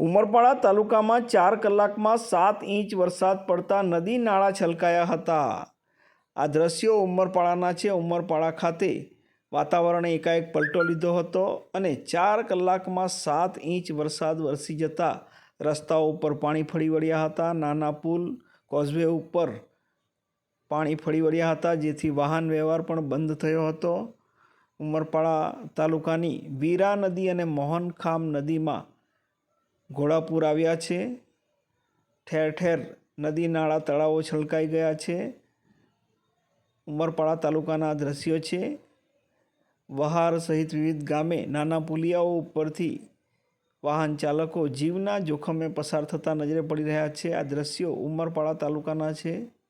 ઉમરપાડા તાલુકામાં ચાર કલાકમાં સાત ઇંચ વરસાદ પડતા નદી નાળા છલકાયા હતા. આ દ્રશ્યો ઉમરપાડાના છે. ઉમરપાડા ખાતે વાતાવરણે એકાએક પલટો લીધો હતો અને ચાર કલાકમાં સાત ઇંચ વરસાદ વરસી જતા રસ્તાઓ ઉપર પાણી ફરી વળ્યા હતા. નાના પુલ, કોઝવે ઉપર પાણી ફરી વળ્યા હતા, જેથી વાહન વ્યવહાર પણ બંધ થયો હતો. ઉમરપાડા તાલુકાની વીરા નદી અને મોહનખામ નદીમાં ઘોડાપૂર આવ્યા છે. ઠેર ઠેર નદી નાળા તળાવો છલકાઈ ગયા છે. ઉમરપાડા તાલુકાના દ્રશ્યો છે. વહાર સહિત વિવિધ ગામે નાના પુલિયાઓ ઉપરથી વાહન ચાલકો જીવના જોખમે પસાર થતા નજરે પડી રહ્યા છે. આ દ્રશ્યો ઉમરપાડા તાલુકાના છે.